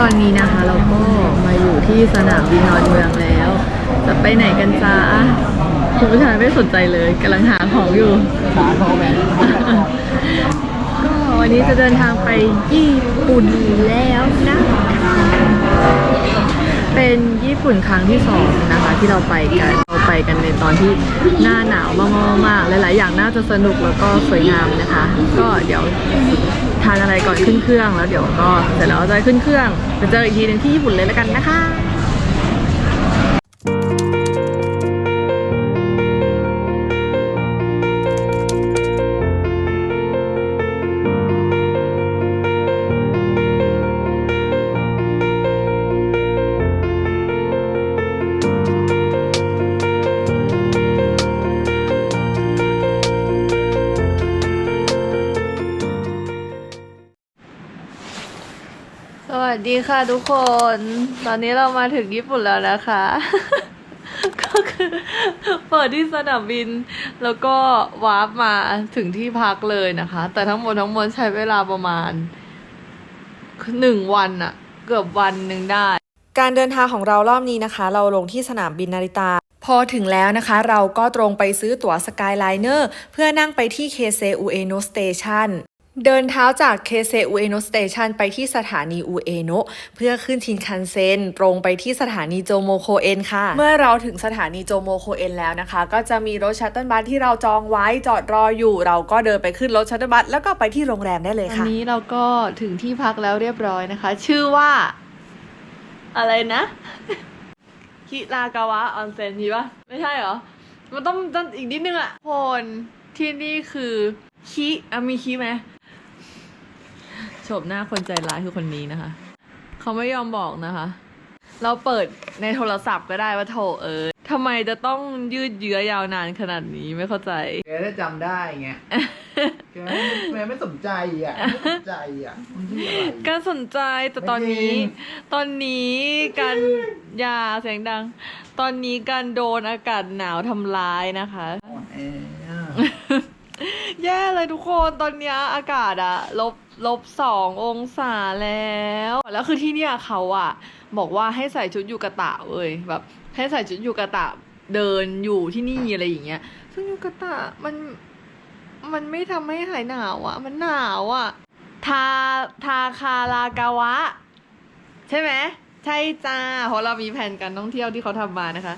ตอนนี้นะคะ เราก็มาอยู่ที่สนามบินดอนเมืองแล้ว จะไปไหนกันจ้าคุณผู้ชายไม่สนใจเลยกำลังหาของอยู่ขาเขาแบบก็วันนี้จะเดินทางไปญี่ปุ่นแล้วนะคะเป็นญี่ปุ่นครั้งที่สองนะคะที่เราไปกันเรา ไปกันในตอนที่หน้าหนาวมากๆๆหลายๆ อย่างน่าจะสนุกแล้วก็สวยงามนะคะ ก็เดี๋ยวทานอะไรก่อนขึ้นเครื่องแล้วเดี๋ยวก็เสร็จแล้วจะขึ้นเครื่องไปเจออีกทีหนึงที่ญี่ปุ่นเลยแล้วกันนะคะ ค่ะทุกคน ตอนนี้เรามาถึงญี่ปุ่นแล้วนะคะ ก็คือเปิดที่สนามบิน แล้วก็วาร์ปมาถึงที่พักเลยนะคะ แต่ทั้งหมดทั้งมวลใช้เวลาประมาณหนึ่งวันอะเกือบวันหนึ่งได้ การเดินทางของเรารอบนี้นะคะ เราลงที่สนามบินนาริตา พอถึงแล้วนะคะ เราก็ตรงไปซื้อตั๋วสกายไลเนอร์เพื่อนั่งไปที่เคเซอุเอโนสเตชัน เดินเท้าจากเคเซอุเอโนสเตชันไปที่สถานีอุเอโนะเพื่อขึ้นชินคันเซ็นตรงไปที่สถานีโจโมโคเอ็นค่ะ เมื่อเราถึงสถานีโจโมโคเอ็นแล้วนะคะ ก็จะมีรถชัตเติลบัสที่เราจองไว้จอดรออยู่ เราก็เดินไปขึ้นรถชัตเติลบัสแล้วก็ไปที่โรงแรมได้เลยวันค่ะนี้เราก็ถึงที่พักแล้วเรียบร้อยนะคะ ชื่อว่า อะไรนะคิรากาวะออนเซ็นใช่ปะไม่ใช่เหรอ มันต้องต้องอีกนิดนึงอะคนที่นี่คือคิอะมีคิไหมโฉบหน้าคนใจร้ายคือคนนี้นะคะ เขาไม่ยอมบอกนะคะ เราเปิดในโทรศัพท์ก็ได้ว่าโถเออทำไมจะต้องยืดเยื้อยาวนานขนาดนี้ไม่เข้าใจแกได้จำได้ไงแกไม่แกไม่สนใจอะไม่สนใจอะมันที่อะไร การสนใจแต่ตอนนี้ ไม่จริงตอนนี้การอยาเสียงดัง ตอนนี้การโดนอากาศหนาวทำร้ายนะคะ อ่อนแออะ แย่เลยทุกคนตอนเนี้ยอากาศอะลบ ลบสององศาแล้ว แล้วคือที่เนี่ยเขาอะบอกว่าให้ใส่ชุดยูกะตะเว้ยแบบให้ใส่ชุดยูกะตะเดินอยู่ที่นี่อะไรอย่างเงี้ย ซึ่งยูกะตะมันมันไม่ทำให้หายหนาวอะมันหนาวอะทาทาคารากาวะ ใช่ไหมใช่จ้าเพราะเรามีแผนการท่องเที่ยวที่เขาทำมานะคะ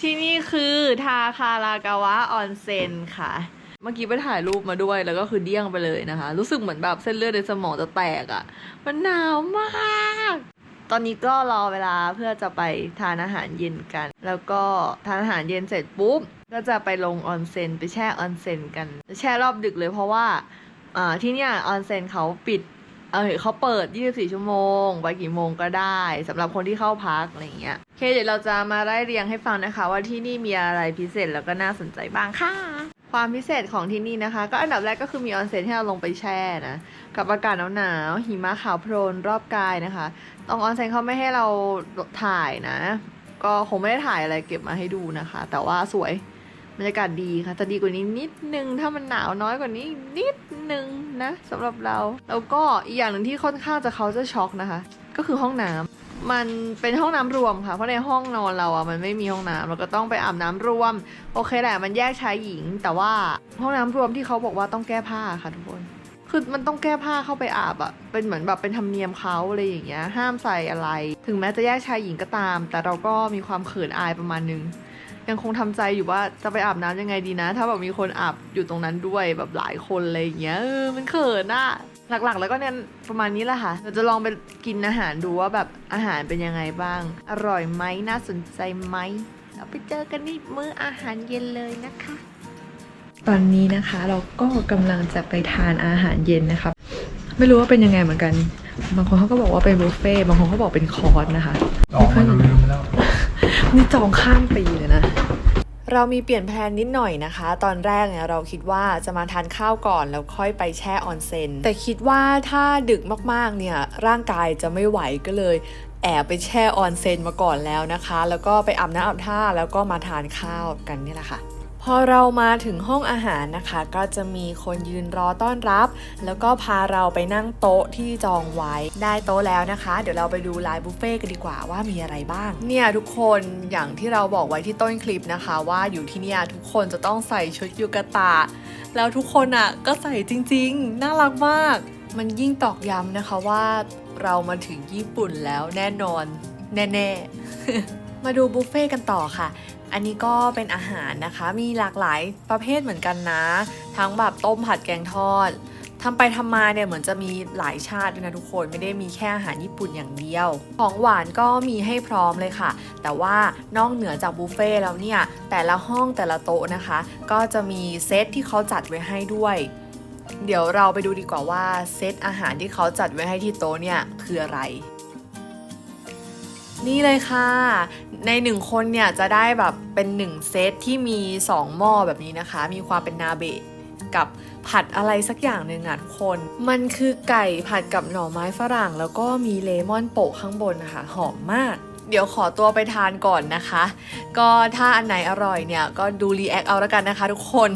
ที่นี่คือทาคารากาวะออนเซ็นค่ะ เมื่อกี้ไปถ่ายรูปมาด้วยแล้วก็คือเดี้ยงไปเลยนะคะ รู้สึกเหมือนแบบเส้นเลือดในสมองจะแตกอะ่ะ มันหนาวมาก ตอนนี้ก็รอเวลาเพื่อจะไปทานอาหารเย็นกัน แล้วก็ทานอาหารเย็นเสร็จปุ๊บก็จะไปลงออนเซ็นไปแช่ออนเซ็นกัน แช่รอบดึกเลยเพราะว่าอ่าที่เนี่ยออนเซ็นเขาปิดเออเขาเปิด 24 ชั่วโมง ไปกี่โมงก็ได้สำหรับคนที่เข้าพักอะไรอย่างเงี้ยโอเคเดี๋ยวเราจะมาไล่เรียงให้ฟังนะคะ ว่าที่นี่มีอะไรพิเศษแล้วก็น่าสนใจบ้างค่ะ ความพิเศษของที่นี่นะคะ ก็อันดับแรกก็คือมีออนเซ็นให้เราลงไปแช่นะกับอากาศหนาวๆหิมะขาวโพลนรอบกายนะคะตรงออนเซ็นเขาไม่ให้เราถ่ายนะ ก็คงไม่ได้ถ่ายอะไรเก็บมาให้ดูนะคะ แต่ว่าสวยบรรยากาศดีค่ะจะดีกว่านี้นิดนึงถ้ามันหนาวน้อยกว่านี้นิดนึงนะสำหรับเรา แล้วก็อีกอย่างหนึ่งที่ค่อนข้างจะเขาจะช็อกนะคะ ก็คือห้องน้ำ มันเป็นห้องน้ำรวมค่ะ เพราะในห้องนอนเราอะมันไม่มีห้องน้ำเราก็ต้องไปอาบน้ำรวม โอเคแหละมันแยกชายหญิง แต่ว่าห้องน้ำรวมที่เขาบอกว่าต้องแก้ผ้าค่ะทุกคนคือมันต้องแก้ผ้าเข้าไปอาบอะเป็นเหมือนแบบเป็นธรรมเนียมเขาอะไรอย่างเงี้ย ห้ามใส่อะไร ถึงแม้จะแยกชายหญิงก็ตาม แต่เราก็มีความเขินอายประมาณนึง ยังคงทำใจอยู่ว่าจะไปอาบน้ำยังไงดีนะ ถ้าแบบมีคนอาบอยู่ตรงนั้นด้วยแบบหลายคนอะไรอย่างเงี้ยเออมันเขินอะ หลักๆ แล้วก็เนี่ยประมาณนี้แหละค่ะเราจะลองไปกินอาหารดูว่าแบบอาหารเป็นยังไงบ้าง อร่อยไหมน่าสนใจไหมเราไปเจอกันที่มื้ออาหารเย็นเลยนะคะ ตอนนี้นะคะเราก็กำลังจะไปทานอาหารเย็นนะคะไม่รู้ว่าเป็นยังไงเหมือนกัน บางคนเขาก็บอกว่าเป็นบุฟเฟ่ต์บางคนเขาบอกเป็นคอร์สนะคะออกมาลืมแล้ว นี่จองข้ามปี เรามีเปลี่ยนแผนนิดหน่อยนะคะ ตอนแรกเนี่ยเราคิดว่าจะมาทานข้าวก่อนแล้วค่อยไปแช่ออนเซ็นแต่คิดว่าถ้าดึกมากๆเนี่ยร่างกายจะไม่ไหวก็เลยแอบไปแช่ออนเซ็นมาก่อนแล้วนะคะ แล้วก็ไปอาบน้ำอาบท่าแล้วก็มาทานข้าวกันนี่แหละค่ะ พอเรามาถึงห้องอาหารนะคะ ก็จะมีคนยืนรอต้อนรับ แล้วก็พาเราไปนั่งโต๊ะที่จองไว้ได้โต๊ะแล้วนะคะ เดี๋ยวเราไปดูไลน์บุฟเฟ่กันดีกว่าว่ามีอะไรบ้าง เนี่ยทุกคนอย่างที่เราบอกไว้ที่ต้นคลิปนะคะ ว่าอยู่ที่เนี่ยทุกคนจะต้องใส่ชุดยูกาตะ แล้วทุกคนอะก็ใส่จริง ๆ น่ารักมาก มันยิ่งตอกย้ำนะคะว่าเรามาถึงญี่ปุ่นแล้วแน่นอน แน่ๆมาดูบุฟเฟ่กันต่อค่ะ อันนี้ก็เป็นอาหารนะคะ มีหลากหลายประเภทเหมือนกันนะ ทั้งแบบต้มผัดแกงทอดทำไปทำมาเนี่ยเหมือนจะมีหลายชาติด้วยนะทุกคนไม่ได้มีแค่อาหารญี่ปุ่นอย่างเดียว ของหวานก็มีให้พร้อมเลยค่ะ แต่ว่านอกเหนือจากบุฟเฟ่ต์แล้วเนี่ย แต่ละห้องแต่ละโต๊ะนะคะ ก็จะมีเซตที่เขาจัดไว้ให้ด้วย เดี๋ยวเราไปดูดีกว่าว่าเซตอาหารที่เขาจัดไว้ให้ที่โต๊ะเนี่ยคืออะไร นี่เลยค่ะ ในหนึ่งคนเนี่ยจะได้แบบเป็นหนึ่งเซตที่มี 2 หม้อแบบนี้นะคะ มีความเป็นนาเบะกับผัดอะไรสักอย่างหนึ่งอะทุกคน มันคือไก่ผัดกับหน่อไม้ฝรั่ง แล้วก็มีเลมอนโปะข้างบนนะคะ หอมมาก เดี๋ยวขอตัวไปทานก่อนนะคะ ก็ถ้าอันไหนอร่อยเนี่ย ก็ดูรีแอคเอาแล้วกันนะคะทุกคน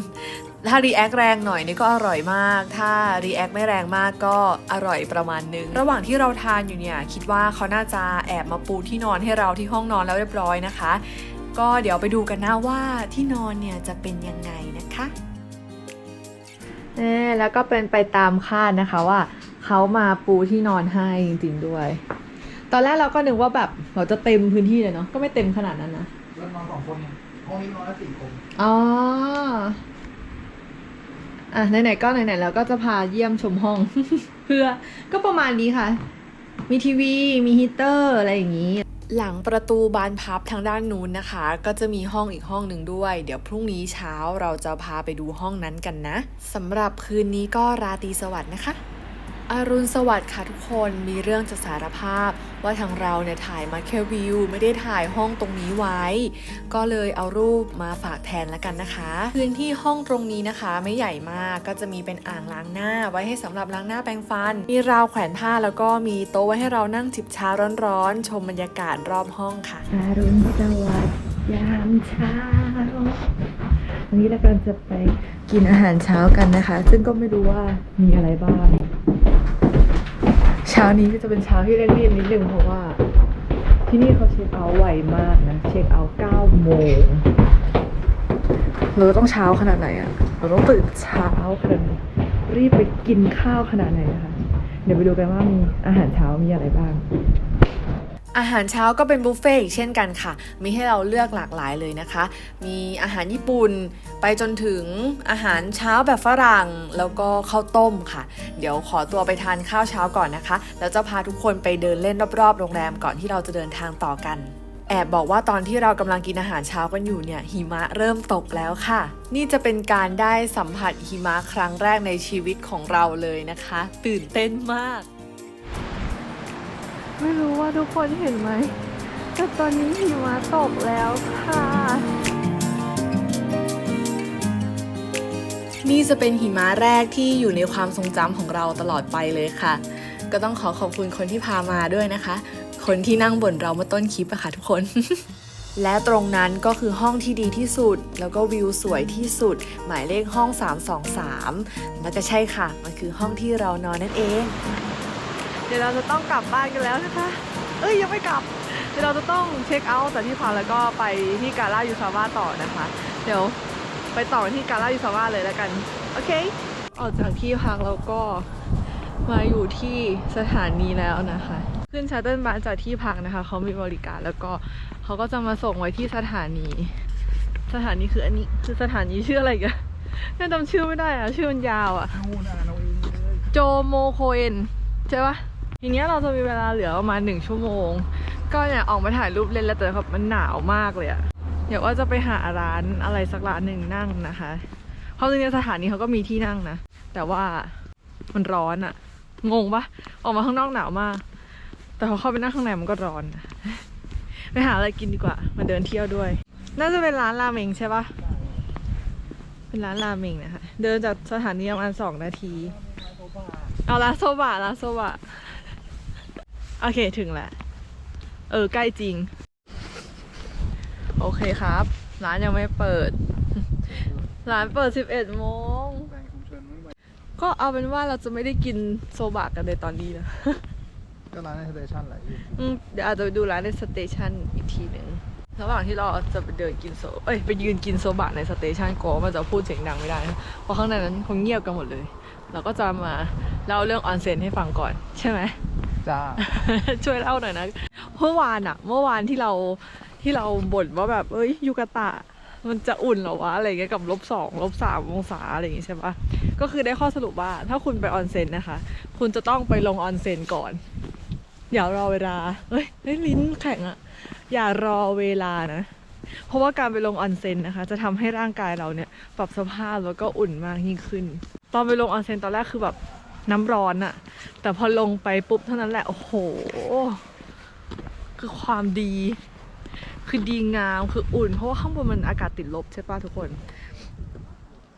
ถ้ารีแอคแรงหน่อยนี่ก็อร่อยมาก ถ้ารีแอคไม่แรงมากก็อร่อยประมาณนึง ระหว่างที่เราทานอยู่เนี่ยคิดว่าเขาน่าจะแอบมาปูที่นอนให้เราที่ห้องนอนแล้วเรียบร้อยนะคะ ก็เดี๋ยวไปดูกันนะว่าที่นอนเนี่ยจะเป็นยังไงนะคะเอ๊ะแล้วก็เป็นไปตามคาดนะคะว่าเขามาปูที่นอนให้จริงๆด้วย ตอนแรกเราก็นึกว่าแบบเราจะเต็มพื้นที่เลยเนาะก็ไม่เต็มขนาดนั้นนะแล้วนอนสองคนไงห้องนี้นอนละสี่คนอ๋อ อะไหนๆก็ไหนๆแล้วก็จะพาเยี่ยมชมห้อง เพื่อก็ประมาณนี้ค่ะ มีทีวีมีฮีเตอร์อะไรอย่างนี้ หลังประตูบานพับทางด้านนู้นนะคะ ก็จะมีห้องอีกห้องหนึ่งด้วย เดี๋ยวพรุ่งนี้เช้าเราจะพาไปดูห้องนั้นกันนะสำหรับคืนนี้ก็ราตรีสวัสดิ์นะคะ อรุณสวัสดิ์ค่ะทุกคนมีเรื่องจะสารภาพ ว่าทางเราเนี่ยถ่ายมาแค่วิว ไม่ได้ถ่ายห้องตรงนี้ไว้ ก็เลยเอารูปมาฝากแทนแล้วกันนะคะ พื้นที่ห้องตรงนี้นะคะ ไม่ใหญ่มากก็จะมีเป็นอ่างล้างหน้า ไว้ให้สำหรับล้างหน้าแปรงฟัน มีราวแขวนผ้าแล้วก็มีโต๊ะไว้ให้เรานั่งจิบชาร้อนๆ ชมบรรยากาศรอบห้องค่ะอรุณสวัสดิ์ยามเช้าวันนี้เรากำลังจะไปกินอาหารเช้ากันนะคะ ซึ่งก็ไม่รู้ว่ามีอะไรบ้างเช้านี้ก็จะเป็นเช้าที่เร่งรีบนิดนึงเพราะว่า ที่นี่เขาเช็คเอาท์ไวมากนะ เช็คเอาท์9โมงเราต้องเช้าขนาดไหนอะเราต้องตื่นเช้าขนาดไหนรีบไปกินข้าวขนาดไหนนะคะ เดี๋ยวไปดูกันว่ามีอาหารเช้ามีอะไรบ้าง อาหารเช้าก็เป็นบุฟเฟ่ต์อีกเช่นกันค่ะ มีให้เราเลือกหลากหลายเลยนะคะ มีอาหารญี่ปุ่น ไปจนถึงอาหารเช้าแบบฝรั่ง แล้วก็ข้าวต้มค่ะ เดี๋ยวขอตัวไปทานข้าวเช้าก่อนนะคะ แล้วจะพาทุกคนไปเดินเล่นรอบๆ โรงแรมก่อนที่เราจะเดินทางต่อกัน แอบบอกว่าตอนที่เรากำลังกินอาหารเช้ากันอยู่เนี่ยหิมะเริ่มตกแล้วค่ะ นี่จะเป็นการได้สัมผัสหิมะครั้งแรกในชีวิตของเราเลยนะคะ ตื่นเต้นมาก ไม่รู้ว่าทุกคนเห็นไหม แต่ตอนนี้หิมะตกแล้วค่ะ นี่จะเป็นหิมะแรกที่อยู่ในความทรงจำของเราตลอดไปเลยค่ะ ก็ต้องขอขอบคุณคนที่พามาด้วยนะคะ คนที่นั่งบ่นเราเมื่อต้นคลิปอะค่ะทุกคนและตรงนั้นก็คือห้องที่ดีที่สุด แล้วก็วิวสวยที่สุด หมายเลขห้อง 323 แล้วก็ใช่ค่ะ มันคือห้องที่เรานอนนั่นเอง เดี๋ยวเราจะต้องกลับบ้านกันแล้วนะคะ เอ้ยยังไม่กลับ เดี๋ยวเราจะต้องเช็คเอาท์จากที่พักแล้วก็ไปที่กาลายูซาวาต่อนะคะ เดี๋ยวไปต่อที่กาลายูซาวาเลยแล้วกัน โอเค ออกจากที่พักแล้วก็มาอยู่ที่สถานีแล้วนะคะ ขึ้นชัตเติลบัสจากที่พักนะคะ เขามีบริการแล้วก็เขาก็จะมาส่งไว้ที่สถานี สถานีคืออันนี้คือสถานีชื่ออะไรกันน่าจำชื่อไม่ได้อะชื่อมันยาวอะเอาหน้าเราเองเลยโจโมโคเอนใช่ปะ ทีเนี้ยเราจะมีเวลาเหลือประมาณหนึ่งชั่วโมง ก็เนี่ยออกมาถ่ายรูปเล่นแล้วแต่แบบมันหนาวมากเลยอะเดี๋ยวว่าจะไปหาร้านอะไรสักร้านหนึ่งนั่งนะคะเพราะจริงๆในสถานีเขาก็มีที่นั่งนะ แต่ว่ามันร้อนอะงงปะออกมาข้างนอกหนาวมาก แต่พอเข้าไปนั่งข้างในมันก็ร้อนไปหาอะไรกินดีกว่า มาเดินเที่ยวด้วย น่าจะเป็นร้านราเมงใช่ปะเป็นร้านราเมงนะคะ เดินจากสถานีประมาณสองนาที เอาละโซบะละโซบะ อเคถึงแล้วเออ ใกล้จริง โอเคครับ ร้านยังไม่เปิด ร้านเปิด 11โมง ก็เอาเป็นว่าเราจะไม่ได้กินโซบะกันในตอนนี้นะก็ร้านในสเตชันแหละอืมเดี๋ยวอาจจะไปดูร้านในสเตชันอีกทีหนึ่งระหว่างที่เราจะไปเดินกินโซ เอ้ยไปยืนกินโซบะในสเตชันก็มันจะพูดเสียงดังไม่ได้นะเพราะข้างในนั้นคงเงียบกันหมดเลย เราก็จะมาเล่าเรื่องออนเซ็นให้ฟังก่อนใช่ไหม จ้า ช่วยเล่าหน่อยนะ เมื่อวานอะเมื่อวานที่เราที่เราบ่นว่าแบบ เอ้ยยูกาตะ มันจะอุ่นเหรอวะอะไรเงี้ยกับลบสองลบสามองศาอะไรอย่างงี้ใช่ปะก็คือได้ข้อสรุปว่า ถ้าคุณไปออนเซ็นนะคะ คุณจะต้องไปลงออนเซ็นก่อน อย่ารอเวลาเอ้ยเอ้ลิ้นแข็งอะอย่ารอเวลานะเพราะว่าการไปลงออนเซ็นนะคะ จะทำให้ร่างกายเราเนี่ย ปรับสภาพแล้วก็อุ่นมากยิ่งขึ้น ตอนไปลงออนเซ็นตอนแรกคือแบบ น้ำร้อนอะแต่พอลงไปปุ๊บเท่านั้นแหละ โอ้โห คือความดี คือดีงามคืออุ่น เพราะว่าข้างบนมันอากาศติดลบใช่ป่ะทุกคน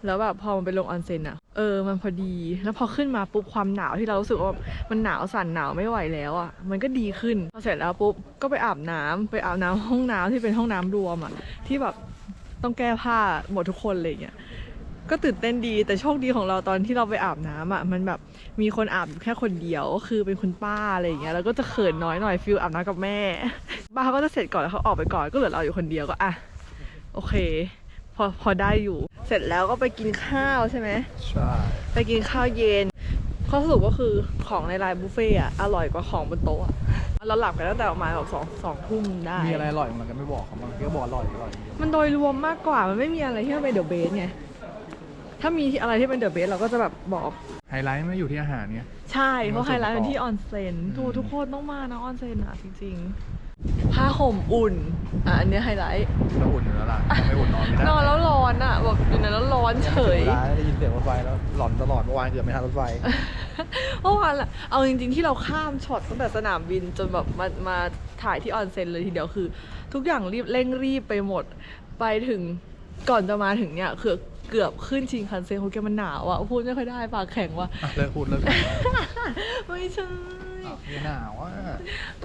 แล้วแบบพอมันไปลงออนเซ็นอะเออ มันพอดี แล้วพอขึ้นมาปุ๊บความหนาวที่เรารู้สึกว่ามันหนาวสั่นหนาวไม่ไหวแล้วอะมันก็ดีขึ้น พอเสร็จแล้วปุ๊บก็ไปอาบน้ำไปอาบน้ำห้องน้ำที่เป็นห้องน้ำรวมอะที่แบบต้องแก้ผ้าหมดทุกคนอะไรอย่างเงี้ย ก็ตื่นเต้นดีแต่โชคดีของเราตอนที่เราไปอาบน้ำอะมันแบบมีคนอาบอยู่แค่คนเดียวก็คือเป็นคุณป้าอะไรอย่างเงี้ยแล้วก็จะเขินน้อยหน่อยฟิลอาบน้ำกับแม่ป้าเขาก็จะเสร็จก่อนแล้วเขาออกไปก่อนก็เหลือเราอยู่คนเดียวก็อะโอเค พอพอได้อยู่ เสร็จแล้วก็ไปกินข้าวใช่ไหมใช่ไปกินข้าวเย็นข้อสรุปก็คือของในร้านบุฟเฟ่ต์อะอร่อยกว่าของบนโต๊ะอะเราหลับกันตั้งแต่ประมาณแบบสองสองทุ่มได้ มีอะไรอร่อยมันก็ไม่บอกเขาบางทีก็บอกอร่อยอร่อย มันโดยรวมมากกว่ามันไม่มีอะไรที่มันเป็นเดอะเบสไง ถ้ามีอะไรที่เป็นเดอะเบสเราก็จะแบบบอกไฮไลท์ไม่อยู่ที่อาหารเนี่ย ใช่เพราะไฮไลท์เป็นที่ออนเซนอืมทุกทุกคนต้องมานะออนเซนอะจริงๆผ้าห่มอุ่นอะอันเนี้ยไฮไลท์เราอุ่นอยู่แล้วล่ะไม่อุ่นนอนไม่ได้นอนแล้วร้อนอะแบบอยู่ในแล้วร้อนเฉยวลาได้ยินเสียงรถไฟแล้วหลอนตลอดเมื่อวานเกือบไม่ทันรถไฟเมื่อวานอะเอาจริงๆที่เราข้ามช็อตตั้งแต่สนามบินจนแบบมามาถ่ายที่ออนเซ็นเลยทีเดียวคือ ทุกอย่างรีบเร่งรีบไปหมดไปถึงก่อนจะมาถึงเนี่ยคือ เกือบขึ้นชิงคันเซ็นโฮแกมันหนาวอะพูดไม่ค่อยได้ปากแข็งว่ะ อะเลิกพูดเลิกพูดไม่ใช่อ้าวมีหนาวอะ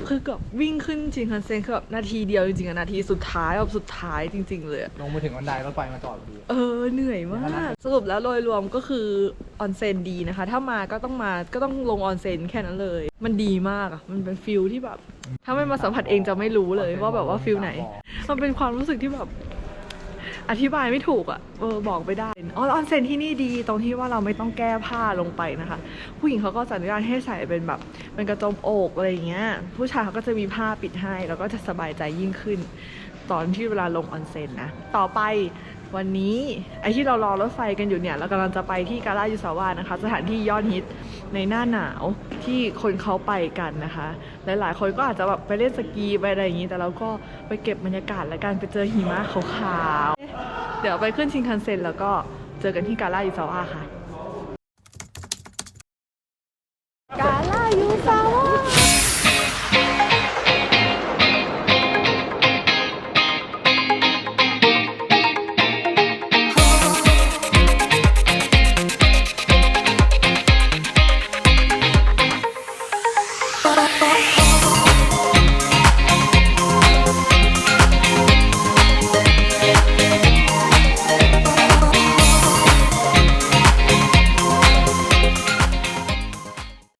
คือเกือบวิ่งขึ้นชิงคันเซ็นคือแบบนาทีเดียวจริงๆอะนาทีสุดท้ายแบบสุดท้ายจริง ๆ เลยอะลงไปถึงวันไดรถไฟมาจอดพอดี เออเหนื่อยมากสรุปแล้วโดยรวมก็คือออนเซนดีนะคะ ถ้ามาก็ต้องมาก็ต้องลงออนเซนแค่นั้นเลย มันดีมากอะมันเป็นฟิลที่แบบ ถ้าไม่มาสัมผัสเองจะไม่รู้เลยว่าแบบว่าฟิลไหน มันเป็นความรู้สึกที่แบบ อธิบายไม่ถูกอะ่ะเออบอกไปได้อ๋อออนเซนที่นี่ดีตรงที่ว่าเราไม่ต้องแก้ผ้าลงไปนะคะ ผู้หญิงเขาก็จะอนุญาตให้ใส่เป็นแบบเป็นกระโจมอกอะไรอย่างเงี้ย ผู้ชายเขาก็จะมีผ้าปิดให้ แล้วก็จะสบายใจยิ่งขึ้น ตอนที่เวลาลงออนเซ็นนะต่อไปวันนี้ไอที่เรารอรถไฟกันอยู่เนี่ยเรากำลังจะไปที่กาลายุสาวานะคะ สถานที่ยอดฮิตในหน้าหนาวที่คนเขาไปกันนะคะ หลายๆ คนก็อาจจะแบบไปเล่นสกีไปอะไรอย่างนี้ แต่เราก็ไปเก็บบรรยากาศและกันไปเจอหิมะขาวๆ เดี๋ยวไปขึ้นชิงคันเซ็นแล้วก็เจอกันที่กาล่าอิซาวาค่ะ